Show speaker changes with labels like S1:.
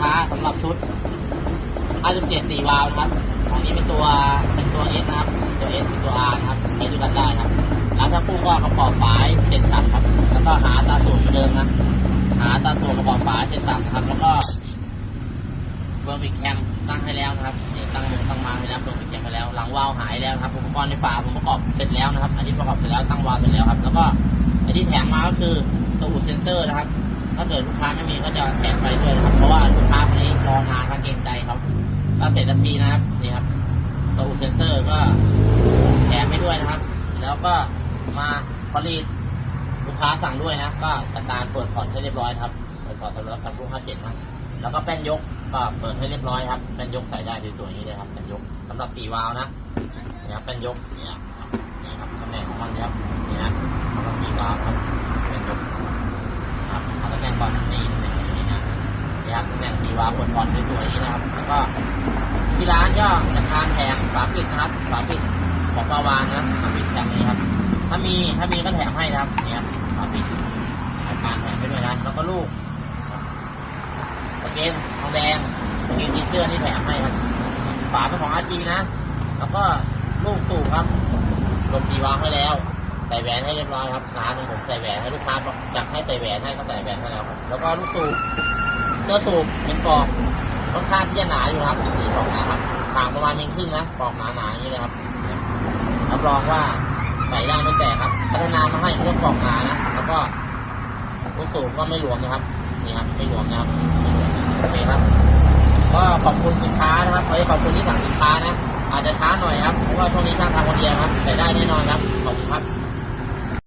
S1: ค้าสำหรับชุด 57 4วาล์วนะครับ อันนี้เป็นตัวเป็นตัว S นะครับ ตัว S เป็นตัว R นะครับใช้ด้วยกันได้ครับแล้วถ้าพุ่งก็กระป๋องฝายเจ็ดตับครับ แล้วก็หาตาสูงเหมือนเดิมนะ หาตาสูงกระป๋องฝายเจ็ดตับนครับ แล้วก็เบอร์บิกแคมตั้งให้แล้วนะครับนี่ตั้งมือตั้งมาให้แล้วเบอร์บิกแคมไปแล้ว หลังวาล์วหายแล้วครับอุปกรณ์ในฝาผมประกอบเสร็จแล้วนะครับ อันนี้ประกอบเสร็จแล้วตั้งวาล์วเสร็จแล้วครับ แล้วก็ไอ้ที่แถมมาก็คือตัวอุดเซนเซอร์นะครับ ถ้าเกิดลูกค้าไม่มีก็จะแถมไปด้วยนะครับ เพราะว่าลูกค้าคนนี้รอนานก็เกรงใจครับก็เสร็จทันทีนะครับนี่ครับตัวอุดเซนเซอร์ก็แถมให้ด้วยนะครับ แล้วก็มาผลิตลูกค้าสั่งด้วยนะ ก็จัดการเปิดพอร์ตให้เรียบร้อยครับเปิดพอร์ตสำหรับซัมซุง57นะแล้วก็แป้นยกก็เปิดให้เรียบร้อยครับแป้นยกใส่ได้สวยๆอย่างนี้เลยครับแป้นยกสำหรับ4วาล์วนะนี่ครับแป้นยกเนี่ย นี่ครับตำแหน่ง4วาล์วเปิดพอร์ตสวยๆนี้นะครับ แล้วก็ที่ร้านก็จะทานแถมฝาปิดนะครับฝาปิดของปลาวานนะฝาปิดแบบนี้ครับ ถ้ามีถ้ามีก็แถมให้นะครับเนี่ยครับฝาปิดอาการแถมไปด้วยนะแล้วก็ลูกตะเกนทองแดงตะเกนกีเสื้อนี่แถมให้ครับ ฝาเป็นของอาจีนะ แล้วก็ลูกสูบครับลมสีวางให้แล้ว ใส่แหวนให้เรียบร้อยครับร้านผมใส่แหวนให้ลูกค้าบอกอยากให้ใส่แหวนให้ก็ใส่แหวนให้แล้วครับ แล้วก็ลูกสูบ เสื้อสูบเป็นปอกค่อนข้างที่จะหนาอยู่ครับนี่ปอกหนาครับทางประมาณนิ้วครึ่งนะปอกหนาหนาๆอย่างนี้เลยครับรับรองว่าใส่ได้ไม่แตกครับ พัฒนามาให้เรื่องปอกหนานะแล้วก็ลูกสูบก็ไม่หลวมนะครับนี่ครับไม่หลวมนะครับโอเคครับ ก็ขอบคุณสินค้านะครับเฮ้ขอบคุณที่สั่งสินค้านะอาจจะช้าหน่อยครับเพราะว่าช่วงนี้ช่างทำคนเดียวครับ แต่ได้แน่นอนครับขอบคุณครับ